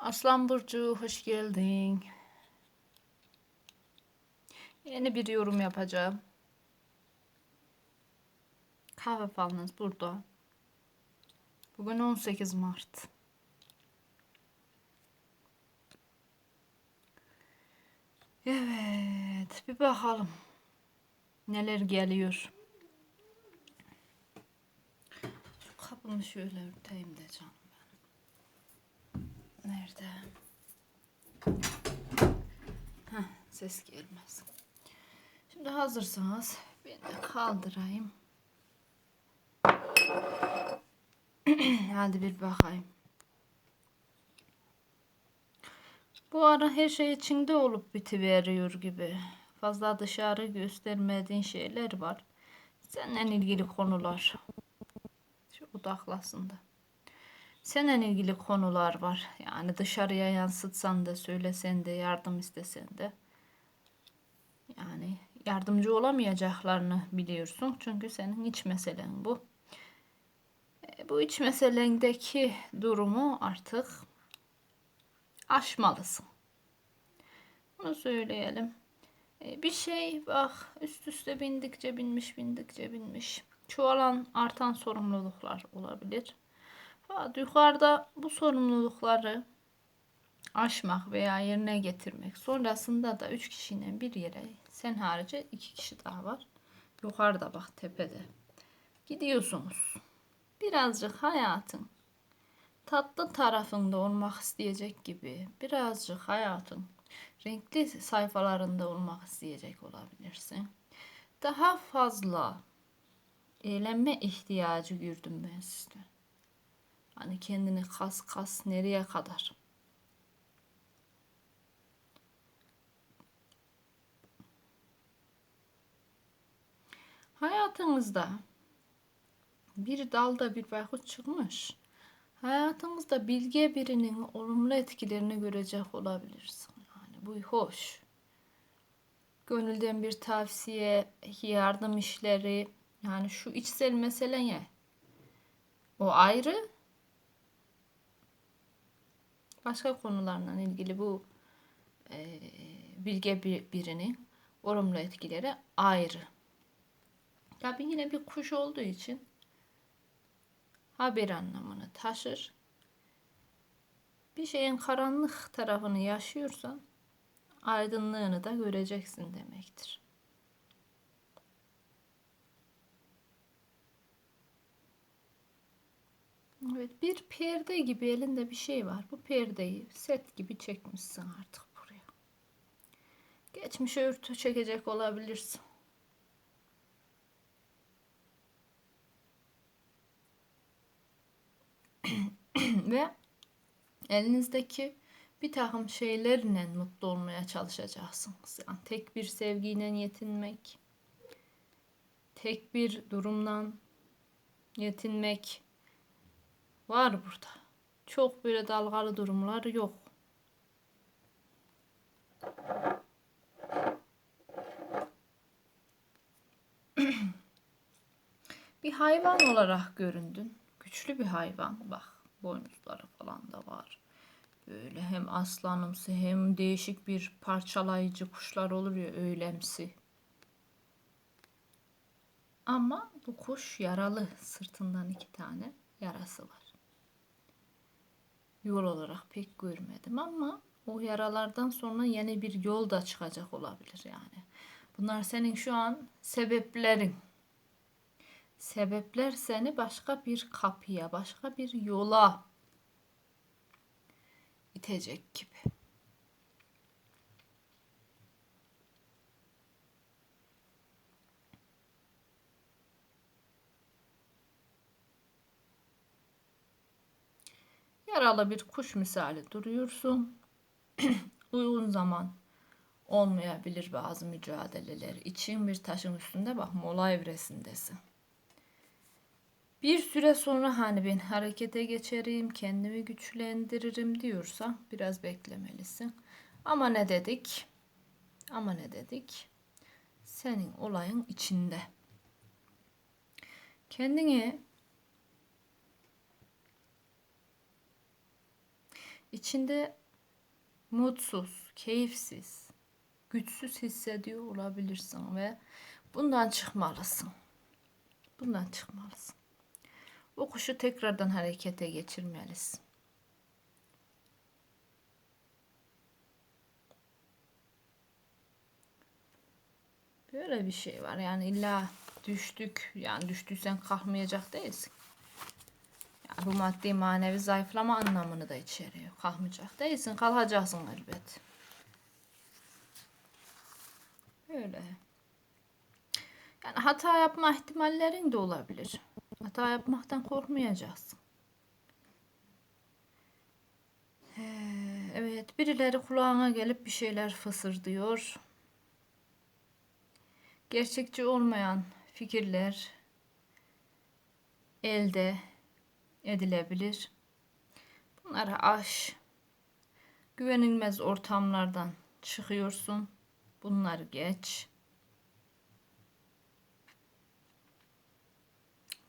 Aslan Burcu hoş geldin. Yeni bir yorum yapacağım. Kahve falınız burada. Bugün 18 Mart. Evet, bir bakalım. Neler geliyor. Şu kapımı şöyle örteyim de canım. Nerede? Heh, ses gelmez. Şimdi hazırsanız ben de kaldırayım. Hadi bir bakayım. Bu ara her şey içinde olup bitiveriyor gibi. Fazla dışarı göstermediğin şeyler var. Seninle ilgili konular. Şu odaklasın da. Seninle ilgili konular var. Yani dışarıya yansıtsan da söylesen de yardım istesen de. Yani yardımcı olamayacaklarını biliyorsun. Çünkü senin iç meselen bu. E, bu iç meselendeki durumu artık aşmalısın. Bunu söyleyelim. E, bir şey bak üst üste bindikçe binmiş bindikçe binmiş. Çoğalan artan sorumluluklar olabilir. Fakat yukarıda bu sorumlulukları aşmak veya yerine getirmek. Sonrasında da üç kişinin bir yere sen harici iki kişi daha var. Yukarıda bak tepede. Gidiyorsunuz. Birazcık hayatın tatlı tarafında olmak isteyecek gibi birazcık hayatın renkli sayfalarında olmak isteyecek olabilirsin. Daha fazla eğlenme ihtiyacı gördüm ben sizde. Hani kendini kas kas nereye kadar? Hayatınızda bir dalda bir baykuş çıkmış. Hayatınızda bilge birinin olumlu etkilerini görecek olabilirsin. Yani bu hoş. Gönülden bir tavsiye, yardım işleri, yani şu içsel meseleye o ayrı. Başka konularla ilgili bu e, bilge bir, birinin olumlu etkileri ayrı. Tabi yine bir kuş olduğu için haber anlamını taşır. Bir şeyin karanlık tarafını yaşıyorsan aydınlığını da göreceksin demektir. Evet bir perde gibi elinde bir şey var. Bu perdeyi set gibi çekmişsin artık buraya. Geçmişe örtü çekecek olabilirsin. Ve elinizdeki bir takım şeylerle mutlu olmaya çalışacaksınız. Yani tek bir sevgiyle yetinmek, tek bir durumdan yetinmek var burada. Çok böyle dalgalı durumlar yok. bir hayvan olarak göründün. Güçlü bir hayvan bak. Boynuzları falan da var. Böyle hem aslanımsı hem değişik bir parçalayıcı kuşlar olur ya öylemsi. Ama bu kuş yaralı. Sırtından iki tane yarası var. Yol olarak pek görmedim ama o yaralardan sonra yeni bir yol da çıkacak olabilir yani. Bunlar senin şu an sebeplerin. Sebepler seni başka bir kapıya, başka bir yola itecek gibi. Yaralı bir kuş misali duruyorsun. Uygun zaman olmayabilir bazı mücadeleler için bir taşın üstünde bak mola evresindesin. Bir süre sonra hani ben harekete geçerim, kendimi güçlendiririm diyorsa biraz beklemelisin. Ama ne dedik? Ama ne dedik? Senin olayın içinde. Kendini içinde mutsuz, keyifsiz, güçsüz hissediyor olabilirsin ve bundan çıkmalısın. Bundan çıkmalısın. O kuşu tekrardan harekete geçirmelisin. Böyle bir şey var. Yani illa düştük. Yani düştüysen kalkmayacak değilsin. Bu maddi manevi zayıflama anlamını da içeriyor. Kalkmayacak değilsin. Kalkacaksın elbet. Öyle. Yani hata yapma ihtimallerin de olabilir. Hata yapmaktan korkmayacaksın. Evet, birileri kulağına gelip bir şeyler fısıldıyor. Gerçekçi olmayan fikirler elde edilebilir. Bunları aş. Güvenilmez ortamlardan çıkıyorsun. Bunları geç.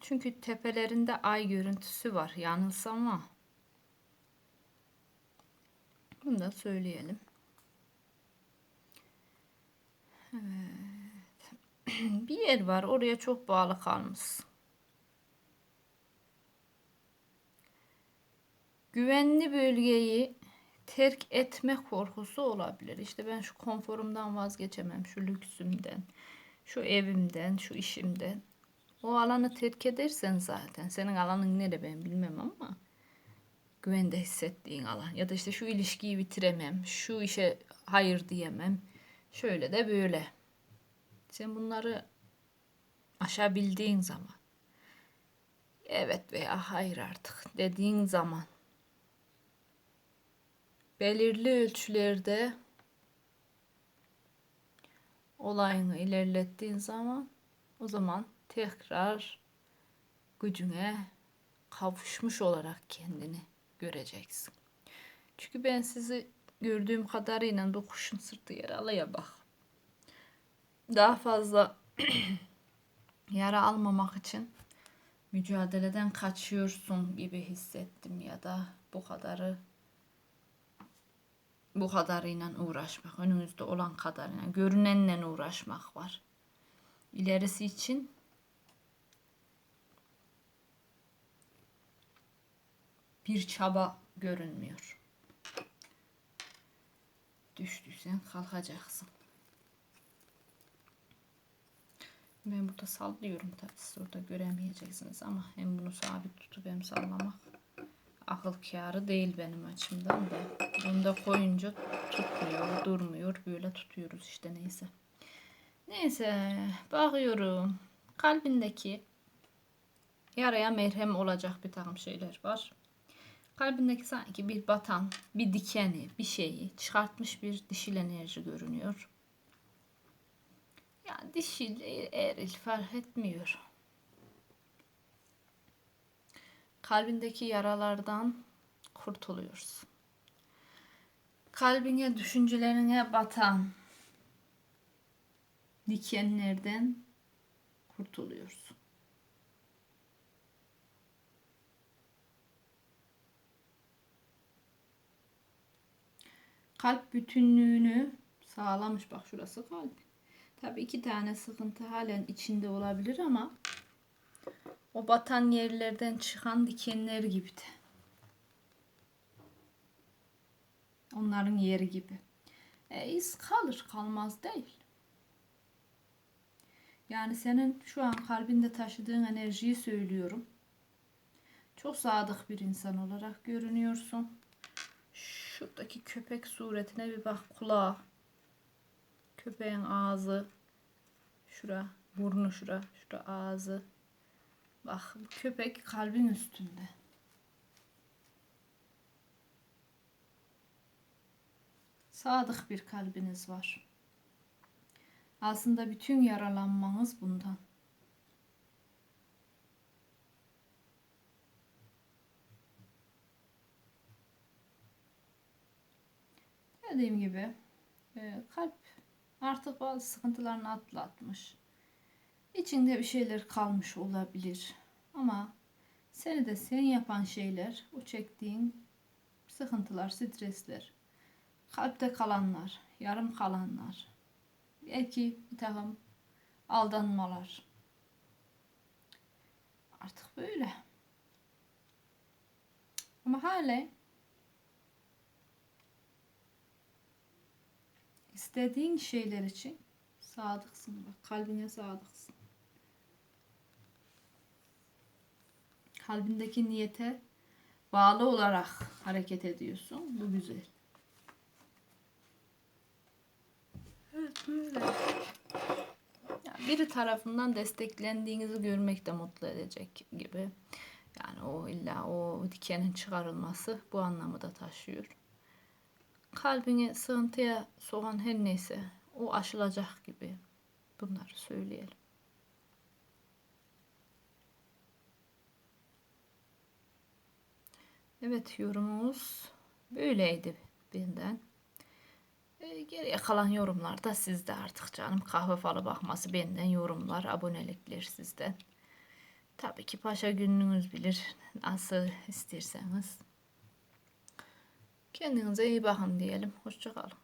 Çünkü tepelerinde ay görüntüsü var. Yanılsama. Bunu da söyleyelim. Evet. Bir yer var. Oraya çok bağlı kalmışsın. Güvenli bölgeyi terk etme korkusu olabilir. İşte ben şu konforumdan vazgeçemem, şu lüksümden, şu evimden, şu işimden. O alanı terk edersen zaten senin alanın nere ben bilmem ama güvende hissettiğin alan ya da işte şu ilişkiyi bitiremem, şu işe hayır diyemem. Şöyle de böyle. Sen bunları aşabildiğin zaman evet veya hayır artık dediğin zaman belirli ölçülerde olayını ilerlettiğin zaman o zaman tekrar gücüne kavuşmuş olarak kendini göreceksin. Çünkü ben sizi gördüğüm kadarıyla bu kuşun sırtı yaralıya bak. Daha fazla yara almamak için mücadeleden kaçıyorsun gibi hissettim ya da bu kadarı bu kadarıyla uğraşmak, önünüzde olan kadarıyla, görünenle uğraşmak var. İlerisi için bir çaba görünmüyor. Düştüysen kalkacaksın. Ben burada sallıyorum tabii siz orada göremeyeceksiniz ama hem bunu sabit tutup hem sallamak akıl kârı değil benim açımdan da. Bunu da koyunca tutmuyor, durmuyor. Böyle tutuyoruz işte neyse. Neyse bakıyorum. Kalbindeki yaraya merhem olacak bir takım şeyler var. Kalbindeki sanki bir batan, bir dikeni, bir şeyi çıkartmış bir dişil enerji görünüyor. Yani dişil, eril fark etmiyor. Kalbindeki yaralardan kurtuluyorsun. Kalbine, düşüncelerine batan dikenlerden kurtuluyorsun. Kalp bütünlüğünü sağlamış. Bak şurası kalp. Tabii iki tane sıkıntı halen içinde olabilir ama o batan yerlerden çıkan dikenler gibi de. Onların yeri gibi. E, iz kalır kalmaz değil. Yani senin şu an kalbinde taşıdığın enerjiyi söylüyorum. Çok sadık bir insan olarak görünüyorsun. Şuradaki köpek suretine bir bak kulağı. Köpeğin ağzı. Şura burnu şura. Şura ağzı. Bak bu köpek kalbin üstünde. Sadık bir kalbiniz var. Aslında bütün yaralanmanız bundan. Dediğim gibi e, kalp artık bazı sıkıntılarını atlatmış. İçinde bir şeyler kalmış olabilir. Ama seni de sen yapan şeyler o çektiğin sıkıntılar, stresler, kalpte kalanlar, yarım kalanlar, belki bir takım aldanmalar. Artık böyle. Ama hala istediğin şeyler için sadıksın bak kalbine sadıksın. Kalbindeki niyete bağlı olarak hareket ediyorsun. Bu güzel. Evet böyle. Yani biri tarafından desteklendiğinizi görmek de mutlu edecek gibi. Yani o illa o dikenin çıkarılması bu anlamı da taşıyor. Kalbini sığıntıya soğan her neyse o aşılacak gibi. Bunları söyleyelim. Evet yorumumuz böyleydi benden. E, geriye kalan yorumlar da sizde artık canım. Kahve falı bakması benden yorumlar, abonelikler sizden. Tabii ki paşa gününüz bilir. Nasıl isterseniz. Kendinize iyi bakın diyelim. Hoşçakalın.